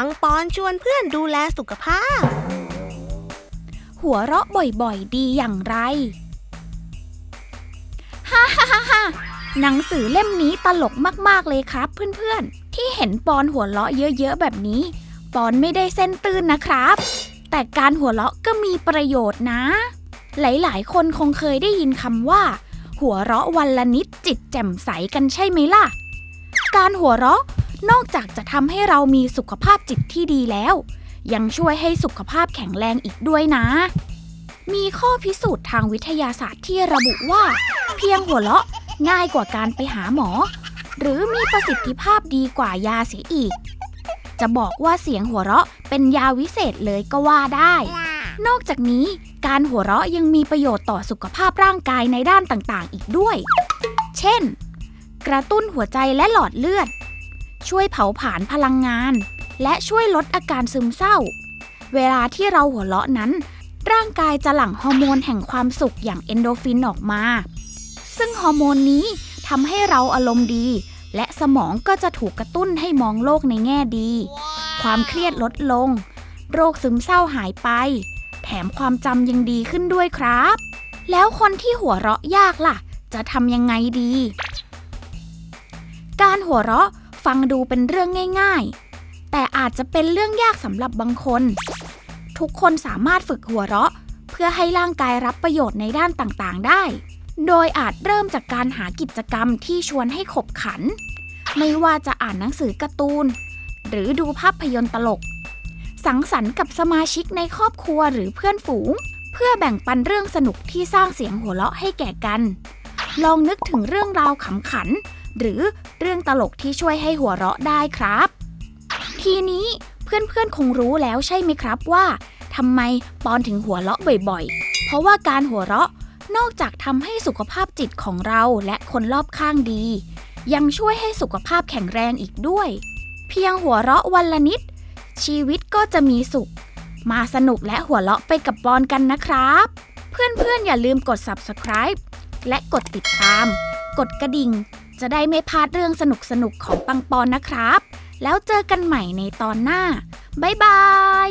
ปังปอนชวนเพื่อนดูแลสุขภาพ หัวเราะบ่อยๆ ดีอย่างไร ฮ่าฮ่าฮ่าฮ่าหนังสือเล่มนี้ตลกมากๆเลยครับเพื่อนๆ ที่เห็นปอนหัวเราะเยอะๆแบบนี้ ปอนไม่ได้เส้นตื้นนะครับ แต่การหัวเราะก็มีประโยชน์นะ หลายๆ คนคงเคยได้ยินคำว่า หัวเราะวันละนิดจิตแจ่มใสกันใช่ไหมล่ะ การหัวเราะ นอกจากจะทำให้เรามีสุขภาพจิตที่ดีแล้ว ยังช่วยให้สุขภาพแข็งแรงอีกด้วยนะ มีข้อพิสูจน์ทางวิทยาศาสตร์ที่ระบุว่า เพียงหัวเราะง่ายกว่าการไปหาหมอ หรือมีประสิทธิภาพดีกว่ายาเสียอีก จะบอกว่าเสียงหัวเราะเป็นยาวิเศษเลยก็ว่าได้ นอกจากนี้การหัวเราะยังมีประโยชน์ต่อสุขภาพร่างกายในด้านต่างๆ อีกด้วย เช่น กระตุ้นหัวใจและหลอดเลือด ช่วยเผาผลาญพลังงาน และช่วยลดอาการซึมเศร้า เวลาที่เราหัวเราะนั้น ร่างกายจะหลั่งฮอร์โมนแห่งความสุขอย่างเอนโดฟินออกมา ซึ่งฮอร์โมนนี้ทำให้เราอารมณ์ดี และสมองก็จะถูกกระตุ้นให้มองโลกในแง่ดี ความเครียดลดลง โรคซึมเศร้าหายไป แถมความจำยังดีขึ้นด้วยครับ แล้วคนที่หัวเราะยากล่ะ จะทำยังไงดี การหัวเราะ ฟังดูเป็นเรื่องง่ายๆ แต่อาจจะเป็นเรื่องยากสำหรับบางคน ทุกคนสามารถฝึกหัวเราะ เพื่อให้ร่างกายรับประโยชน์ในด้านต่างๆได้ โดยอาจเริ่มจากการหากิจกรรมที่ชวนให้ขบขัน ไม่ว่าจะอ่านหนังสือการ์ตูน หรือดูภาพยนตร์ตลก สังสรรค์กับสมาชิกในครอบครัวหรือเพื่อนฝูง เพื่อแบ่งปันเรื่องสนุกที่สร้างเสียงหัวเราะให้แก่กัน ลองนึกถึงเรื่องราวขำขัน หรือเรื่องตลกที่ช่วยให้หัวเราะได้ครับ ทีนี้เพื่อนๆคงรู้แล้วใช่ไหมครับว่าทำไมปอนถึงหัวเราะบ่อยๆ เพราะว่าการหัวเราะนอกจากทำให้สุขภาพจิตของเราและคนรอบข้างดี ยังช่วยให้สุขภาพแข็งแรงอีกด้วย เพียงหัวเราะวันละนิด ชีวิตก็จะมีสุข มาสนุกและหัวเราะไปกับปอนกันนะครับ เพื่อนๆอย่าลืมกด subscribe และกดติดตาม กดกระดิ่ง จะได้ไม่พลาดเรื่องสนุกๆของปังปอนนะครับ แล้วเจอกันใหม่ในตอนหน้า บ๊ายบาย